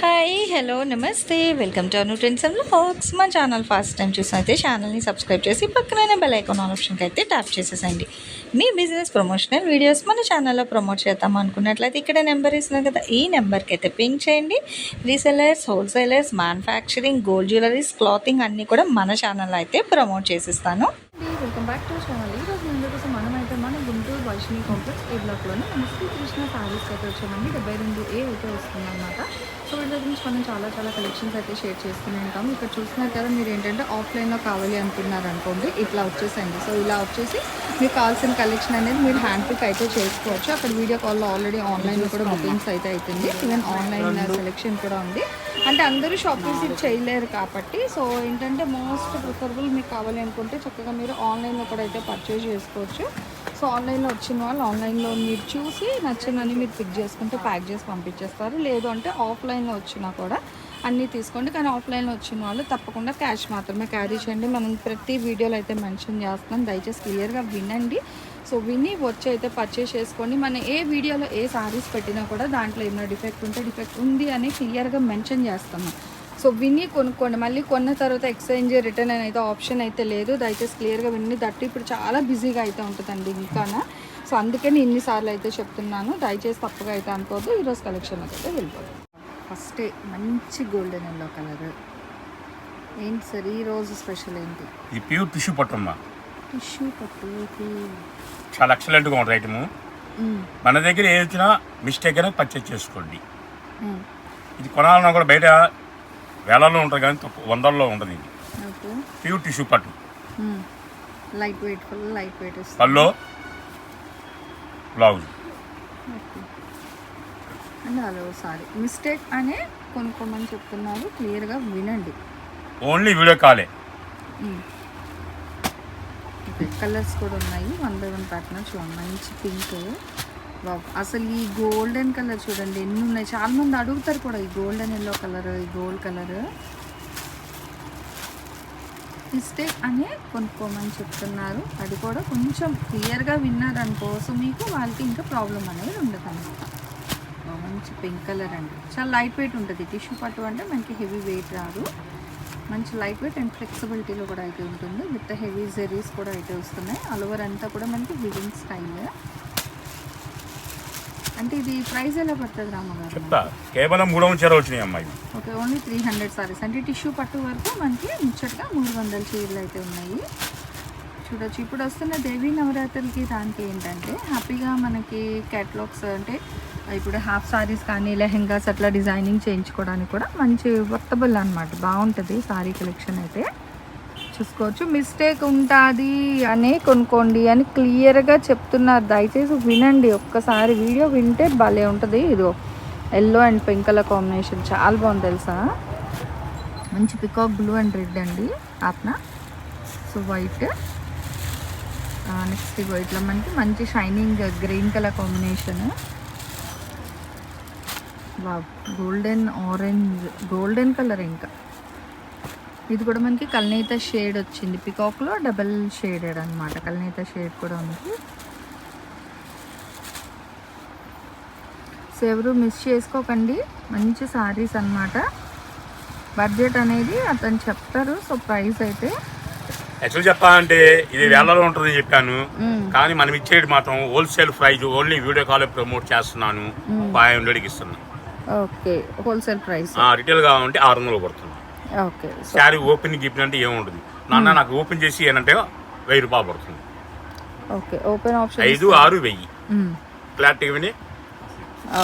Hi hello నమస్తే. Welcome to Anu trends and facts మా channel first time చూసినైతే ఛానల్ని సబ్స్క్రైబ్ చేసి పక్కన బెల్ ఐకాన్ ఆప్షన్కి అయితే ట్యాప్ చేసేసండి మీ బిజినెస్ ప్రమోషనల్ వీడియోస్ మన ఛానల్లో ప్రమోట్ చేద్దాం అనుకున్నట్లయితే ఇక్కడ నెంబర్ ఇస్తున్నాం కదా ఈ నెంబర్కి అయితే పింక్ చేయండి. Resellers wholesalers manufacturing gold jewelleries clothing అన్నీ కూడా మన ఛానల్లో అయితే promote చేసిస్తాను. Welcome back to channel. ఈ రోజు ముందు కోసం మనం అయితే మన గుంటూరు వైష్ణవి కాంప్లెక్స్ ఏ బ్లాక్లోనే మన శ్రీకృష్ణ సారీస్కి అయితే వచ్చామండి. డెబ్బై రెండు ఏ అయితే వస్తుందన్నమాట. సో వీటి గురించి మనం చాలా చాలా కలెక్షన్స్ అయితే షేర్ చేస్తూనే ఉంటాం. ఇక్కడ చూస్తున్నారు కదా మీరు ఏంటంటే ఆఫ్లైన్లో కావాలి అనుకున్నారు అనుకోండి ఇట్లా వచ్చేసండి. సో ఇలా వచ్చేసి మీకు కావాల్సిన కలెక్షన్ అనేది మీరు హ్యాండ్ పిక్ అయితే చేసుకోవచ్చు. అక్కడ వీడియో కాల్లో ఆల్రెడీ ఆన్లైన్లో కూడా బుకింగ్స్ అయితే అవుతుంది ఈవెన్ ఆన్లైన్ సెలెక్షన్ కూడా ఉంది. అంటే అందరూ షాప్ విజిట్ చేయలేరు కాబట్టి సో ఏంటంటే మోస్ట్ ప్రిఫరబుల్ మీకు కావాలి అనుకుంటే చక్కగా మీరు ఆన్లైన్లో కూడా అయితే పర్చేజ్ చేసుకోవచ్చు. సో ఆన్లైన్లో వచ్చిన వాళ్ళు ఆన్లైన్లో మీరు చూసి నచ్చిందని మీరు పిక్ చేసుకుంటే ప్యాక్ చేసి పంపించేస్తారు. లేదు అంటే ఆఫ్లైన్లో వచ్చినా కూడా అన్నీ తీసుకోండి. కానీ ఆఫ్లైన్లో వచ్చిన వాళ్ళు తప్పకుండా క్యాష్ మాత్రమే క్యారీ చేయండి. మనం ప్రతి వీడియోలో అయితే మెన్షన్ చేస్తున్నాం. దయచేసి క్లియర్గా వినండి. సో విని వచ్చి అయితే పర్చేస్ చేసుకోండి. మనం ఏ వీడియోలో ఏ సారీస్ పెట్టినా కూడా దాంట్లో ఏమైనా డిఫెక్ట్ ఉంటే డిఫెక్ట్ ఉంది అని క్లియర్గా మెన్షన్ చేస్తాము సో విని కొనుక్కోండి. మళ్ళీ కొన్న తర్వాత ఎక్స్చేంజ్ రిటర్న్ అని అయితే ఆప్షన్ అయితే లేదు. దయచేసి క్లియర్గా విని దట్టు ఇప్పుడు చాలా బిజీగా అయితే ఉంటుందండి ఇంకానా సో అందుకని ఇన్నిసార్లు అయితే చెప్తున్నాను. దయచేసి తప్పుగా అయితే అనుకోవద్దు. ఈరోజు కలెక్షన్ అయితే వెళ్ళిపోదు. ఫస్ట్ మంచి గోల్డెన్ ఎల్లో కలర్ ఏంటి సార్ ఈ రోజు స్పెషల్ ఏంటి? ఇది ప్యూర్ టిష్యూ పట్టమ్మా టిష్యూ పట్టు చాలా ఎక్సలెంట్గా ఉంటుంది ఐటము మన దగ్గర ఏది వచ్చినా మిస్టేక్ అనేది పర్చేజ్ చేసుకోండి. ఇది కొనాలన్నా కూడా బయట వేలల్లో ఉంటుంది కానీ వందల్లో ఉంటుంది ఇది. ప్యూర్ టిష్యూ పట్టు. Light weight light weight pallu blouse and hello sari mistake అనే కొనుక్కోమని చెప్తున్నారు. క్లియర్గా వినండి. ఓన్లీ వీడియో కాలే. కలర్స్ కూడా ఉన్నాయి. వన్ బై వన్ ప్యాటర్న్ చూడండి మంచి పింక్ అసలు ఈ గోల్డెన్ కలర్ చూడండి ఎన్ని ఉన్నాయి? చాలా మంది అడుగుతారు కూడా ఈ గోల్డెన్ ఎల్లో కలర్ ఈ గోల్డ్ కలర్. మిస్టేక్ అనే కొనుక్కోమని చెప్తున్నారు. అది కూడా కొంచెం క్లియర్గా విన్నారనుకో సో మీకు వాళ్ళకి ఇంకా ప్రాబ్లం అనేది ఉండదు అనమాట మంచి పింక్ కలర్ అండి. చాలా లైట్ వెయిట్ ఉంటుంది. టిష్యూ పట్టు అంటే మనకి హెవీ వెయిట్ రాదు. మంచి లైట్ వెయిట్ అండ్ ఫ్లెక్సిబిలిటీలో కూడా అయితే ఉంటుంది. విత్ హెవీ జెరీస్ కూడా అయితే వస్తున్నాయి. అలవర్ అంతా కూడా మనకి వివింగ్ స్టైల్ అంటే ఇది ప్రైస్ ఎలా పడుతుంది రామగారు చెప్తా. కేవలం మూడు వందల చీర వచ్చినాయి అమ్మాయి. Okay only three hundred saris అంటే టిష్యూ పట్టు వరకు మనకి ముచ్చటగా మూడు వందల చీరలు అయితే ఉన్నాయి. చూడొచ్చు. ఇప్పుడు వస్తున్న దేవీ నవరాత్రులకి దానికి ఏంటంటే హ్యాపీగా మనకి క్యాటలాగ్స్ అంటే ఇప్పుడు హాఫ్ సారీస్ కానీ లెహెంగాస్ అట్లా డిజైనింగ్ చేయించుకోవడానికి కూడా మంచి వర్తబుల్ అనమాట బాగుంటుంది సారీ కలెక్షన్ అయితే. చూసుకోవచ్చు. మిస్టేక్ ఉంటుంది అనే కొనుక్కోండి అని క్లియర్గా చెప్తున్నారు. దయచేసి వినండి. ఒక్కసారి వీడియో వింటే భలే ఉంటుంది. ఇదిగో yellow and pink colour combination చాలా బాగుంది తెలుసా? మంచి పికాక్ బ్లూ అండ్ రెడ్ అండి. ఆప్న సో వైట్ నెక్స్ట్ ఇగో ఇట్లా మనకి మంచి shining green colour combination wow golden orange golden colour ఇంకా. ఇది కూడా మనకి కల్నేత షేడ్ వచ్చింది. పికాక్లో డబల్ షేడెడ్ అనమాట కల్నేత షేడ్ కూడా ఉంది. సో ఎవరు మిస్ చేసుకోకండి. మంచి సారీస్ అన్నమాట. బడ్జెట్ అనేది అతను చెప్తారు. సో ప్రైస్ అయితే యాక్చువల్ చెప్పాలంటే ఇది వేలలో ఉంటుందని చెప్పాను. కానీ మనం ఇచ్చేది మాత్రం wholesale price only video call promote చేస్తున్నాను. ఫైవ్ హండ్రెడ్కి ఇస్తున్నాను ఓకే. హోల్సేల్ ప్రైస్ రిటైల్ ఉంటే ఆరు వందలు పడుతుంది. శారీ ఓపెన్ గిఫ్ట్ అంటే ఏముంటుంది నాన్న నాకు ఓపెన్ చేసి ఏంటంటే వెయ్యి రూపాయలు పడుతుంది. ఓకే ఓపెన్ ఆప్షన్ ఐదు ఆరు వెయ్యి. క్లారిటీ విని.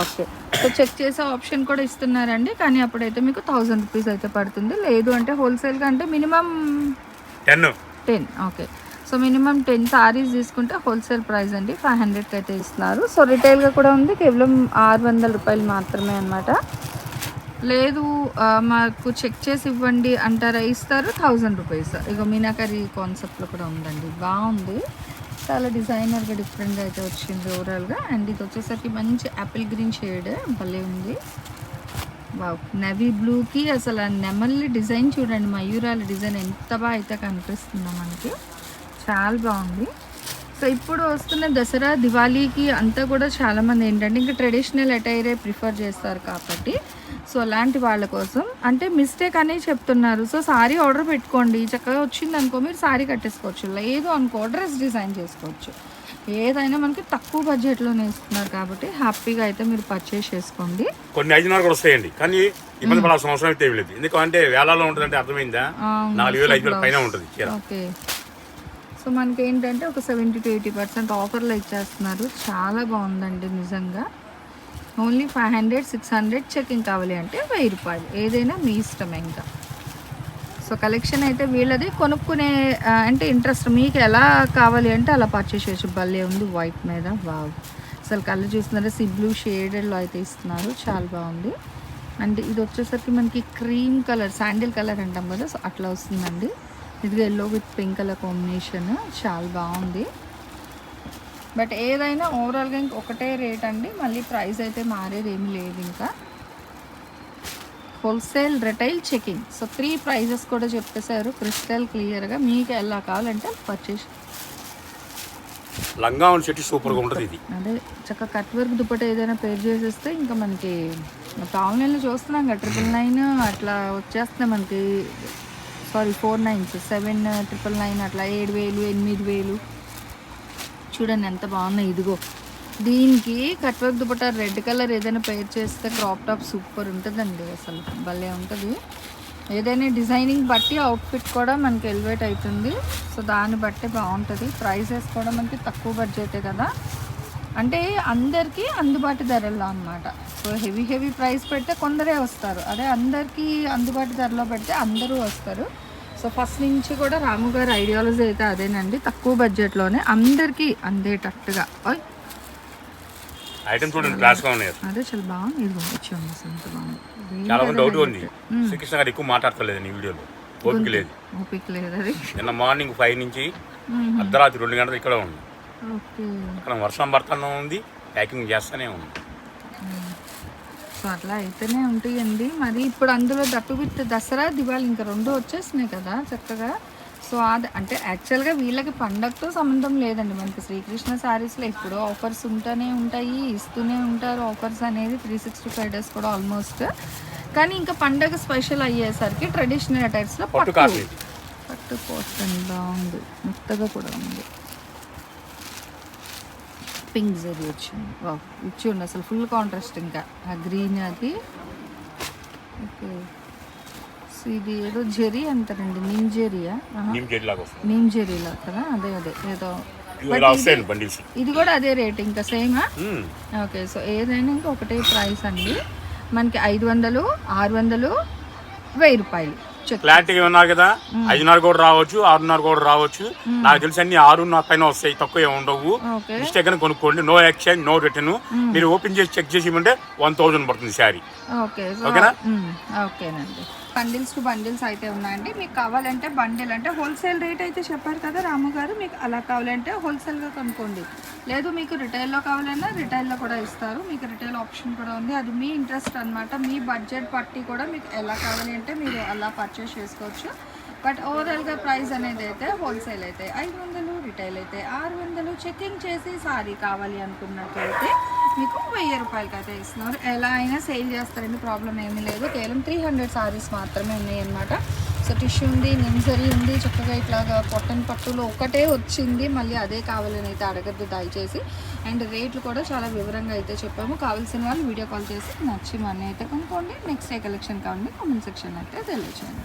ఓకే సో చెక్ చేసే ఆప్షన్ కూడా ఇస్తున్నారండి కానీ అప్పుడైతే మీకు థౌజండ్ రూపీస్ అయితే పడుతుంది. లేదు అంటే హోల్సేల్గా అంటే minimum ten. Ten okay. So minimum ten saris తీసుకుంటే హోల్సేల్ ప్రైస్ అండి ఫైవ్ హండ్రెడ్కి అయితే ఇస్తున్నారు. సో రిటైల్గా కూడా ఉంది కేవలం ఆరు వందల రూపాయలు మాత్రమే అనమాట లేదు మాకు చెక్ చేసి ఇవ్వండి అంటారా? ఇస్తారు థౌజండ్ రూపీస్. ఇక మీనాకరీ కాన్సెప్ట్లో కూడా ఉందండి. బాగుంది. చాలా డిజైనర్గా డిఫరెంట్గా అయితే వచ్చింది ఓవరాల్గా అండ్ ఇది వచ్చేసరికి మంచి యాపిల్ గ్రీన్ షేడ్. భలే ఉంది. వావ్. నవీ బ్లూకి అసలు ఆ నెమల్లి డిజైన్ చూడండి. మయూరాల డిజైన్ ఎంత బాగా అయితే కనిపిస్తుందో మనకి. చాలా బాగుంది. సో ఇప్పుడు వస్తున్న దసరా దివాళీకి అంతా కూడా చాలామంది ఏంటంటే ఇంకా ట్రెడిషనల్ అటైరే ప్రిఫర్ చేస్తారు కాబట్టి సో అలాంటి వాళ్ళ కోసం. అంటే మిస్టేక్ అనేది చెప్తున్నారు. సో సారీ ఆర్డర్ పెట్టుకోండి. చక్కగా వచ్చింది అనుకో మీరు సారీ కట్టేసుకోవచ్చు. లేదు అనుకో డ్రెస్ డిజైన్ చేసుకోవచ్చు. ఏదైనా మనకి తక్కువ బడ్జెట్లోనే ఇస్తున్నారు కాబట్టి హ్యాపీగా అయితే మీరు పర్చేస్ చేసుకోండి. కొన్ని ఐదున్నర కూడా వస్తాయండి. కానీ ఇబ్బంది పడాల్సిన అవసరం అయితే లేదు. ఎందుకంటే వేలాలో ఉంటుందంటే అర్థమైందా? నాలుగు వేలు ఐదు వేల. పైన ఉంటుంది ఓకే. సో మనకి ఏంటంటే ఒక సెవెంటీ టు ఎయిటీ పర్సెంట్ ఆఫర్లో ఇచ్చేస్తున్నారు. చాలా బాగుందండి నిజంగా. Only five hundred six hundred checking కావాలి అంటే వెయ్యి రూపాయలు. ఏదైనా మీ ఇష్టం ఇంకా. సో కలెక్షన్ అయితే వీళ్ళది. కొనుక్కునే అంటే ఇంట్రెస్ట్ మీకు ఎలా కావాలి అంటే అలా పర్చేస్ చేసి భలే ఉంది వైట్ మీద. వావ్ అసలు కళ్ళు చూస్తున్నారా? సి బ్లూ షేడెడ్లో అయితే ఇస్తున్నారు. చాలా బాగుంది. అంటే ఇది వచ్చేసరికి మనకి క్రీమ్ కలర్ శాండిల్ కలర్ అంటాం కదా. సో అట్లా వస్తుందండి. ఇది yellow with pink colour combination చాలా బాగుంది. బట్ ఏదైనా ఓవరాల్గా ఇంక ఒకటే రేట్ అండి. మళ్ళీ ప్రైస్ అయితే మారేది ఏమీ లేదు ఇంకా. Wholesale retail checking so three prices కూడా చెప్పేశారు. క్రిస్టల్ క్లియర్గా మీకు ఎలా కావాలంటే పర్చేస్ లంగా ఉన్న చెట్టు సూపర్గా ఉంటుంది ఇది. అదే చక్కగా కట్ వర్క్ దుప్పట ఏదైనా పేర్ చేసేస్తే ఇంకా మనకి ఆన్లైన్లో చూస్తున్నాం కదా ట్రిపుల్ నైన్ అట్లా వచ్చేస్తున్నాయి మనకి. Sorry four nines seven triple nine అట్లా ఏడు వేలు ఎనిమిది వేలు. చూడండి ఎంత బాగున్నాయి. ఇదిగో దీనికి cut work dupatta red colour ఏదైనా పేర్ చేస్తే క్రాప్ టాప్ సూపర్ ఉంటుందండి అసలు. భలే ఉంటుంది. ఏదైనా డిజైనింగ్ బట్టి అవుట్ఫిట్ కూడా మనకి ఎలివేట్ అవుతుంది. సో దాన్ని బట్టి బాగుంటుంది. ప్రైసెస్ కూడా మనకి తక్కువ బడ్జెటే కదా. అంటే అందరికీ అందుబాటు ధరల్లో అనమాట సో హెవీ హెవీ ప్రైస్ పెడితే కొందరే వస్తారు. అదే అందరికీ అందుబాటు ధరలో పెడితే అందరూ వస్తారు. సో ఫస్ట్ నుంచి కూడా రాము గారి ఐడియాలజీ అయితే అదేనండి. తక్కువ బడ్జెట్లోనే అందరికీ అందేటట్టుగా ఓయ్. ఐటమ్ చూడండి ఉన్నాయి. అదే చాలా బాగుంది. ఇది వచ్చి అసలు ఎంత బాగుంది. చాలా మంది డౌట్ ఉంది. శ్రీకృష్ణ గారు ఎక్కువ మాట్లాడతలేదు ఈ వీడియోలో. ఓపిక లేదు. ఓపిక లేదు అది. నిన్న మార్నింగ్ ఫైవ్ నుంచి అర్ధరాత్రి రెండు గంటలు ఇక్కడ ఉంది అక్కడ వర్షం పడుతూనే ఉంది ప్యాకింగ్ చేస్తూనే ఉంది సో అట్లా అయితేనే ఉంటాయండి. మరి ఇప్పుడు అందులో దట్టు విత్ దసరా దివాళి ఇంకా రెండు వచ్చేసినాయి కదా చక్కగా. సో అది అంటే యాక్చువల్గా వీళ్ళకి పండగతో సంబంధం లేదండి. మనకి శ్రీకృష్ణ శారీస్లో ఎప్పుడూ ఆఫర్స్ ఉంటూనే ఉంటాయి ఇస్తూనే ఉంటారు. ఆఫర్స్ అనేది త్రీ సిక్స్టీ ఫైవ్ డేస్ కూడా ఆల్మోస్ట్ కానీ ఇంకా పండగ స్పెషల్ అయ్యేసరికి ట్రెడిషనల్ అటైర్స్లో పట్టు పట్టు పట్టు కాటన్ బాగుంది. మెత్తగా కూడా ఉంది. పింక్ జరీ వచ్చింది. ఇచ్చి ఉండి అసలు ఫుల్ కాంట్రాస్ట్ ఇంకా. ఆ గ్రీన్ అది. ఓకే. సో ఇది ఏదో జెరీ అంటారండి నిమ్ జెరీయా? నీమ్ జెడ్ లాగా కదా? అదే అదే ఏదో. ఇది- ఇది కూడా అదే రేట్ ఇంకా సేమా మ్మ్. ఓకే సో ఏదైనా ఇంకా ఒకటే ప్రైస్ అండి. మనకి ఐదు వందలు ఆరు వందలు వెయ్యి రూపాయలు. క్లారిటీగా ఉన్నారు కదా ఐదున్నర కూడా రావచ్చు ఆరున్నర కూడా రావచ్చు. నాకు తెలిసి అన్ని ఆరున్నర పైన వస్తాయి తక్కువ ఉండవు. మిస్టేక్ అని కొనుక్కోండి నో ఎక్స్చేంజ్ నో రిటర్న్ మీరు ఓపెన్ చేసి చెక్ చేసి ఇవ్వండి వన్ థౌజండ్ పడుతుంది శారీ. ఓకేనా? ఓకేనండి బండిల్స్ టు బండిల్స్ అయితే ఉన్నాయండి. మీకు కావాలంటే బండిల్ అంటే హోల్సేల్ రేట్ అయితే చెప్పారు కదా రాము గారు మీకు అలా కావాలంటే హోల్సేల్గా కొనుక్కోండి. లేదు మీకు రిటైల్లో కావాలన్నా రిటైల్లో కూడా ఇస్తారు. మీకు రిటైల్ ఆప్షన్ కూడా ఉంది. అది మీ ఇంట్రెస్ట్ అన్నమాట. మీ బడ్జెట్ బట్టి కూడా మీకు ఎలా కావాలి అంటే మీరు అలా పర్చేస్ చేసుకోవచ్చు. బట్ ఓవరాల్గా ప్రైస్ అనేది అయితే హోల్సేల్ అయితే ఐదు వందలు రిటైల్ అయితే ఆరు వందలు. చెకింగ్ చేసి సారీ కావాలి అనుకున్నట్లయితే మీకు వెయ్యి రూపాయలకి అయితే ఇస్తున్నారు. ఎలా అయినా సేల్ చేస్తారని ప్రాబ్లం ఏమీ లేదు. కేవలం త్రీ హండ్రెడ్ సారీస్ మాత్రమే ఉన్నాయి అనమాట సో టిష్యూ ఉంది నిమ్సరీ ఉంది చక్కగా ఇట్లాగా పొట్టన్ పట్టులో ఒకటే వచ్చింది. మళ్ళీ అదే కావాలని అయితే అడగద్దు దయచేసి. అండ్ రేట్లు కూడా చాలా వివరంగా అయితే చెప్పాము. కావాల్సిన వాళ్ళు వీడియో కాల్ చేసి నచ్చి మనీ అయితే కొనుక్కోండి. నెక్స్ట్ ఏ కలెక్షన్ కావాలండి కామెంట్ సెక్షన్ అయితే తెలియచేయండి.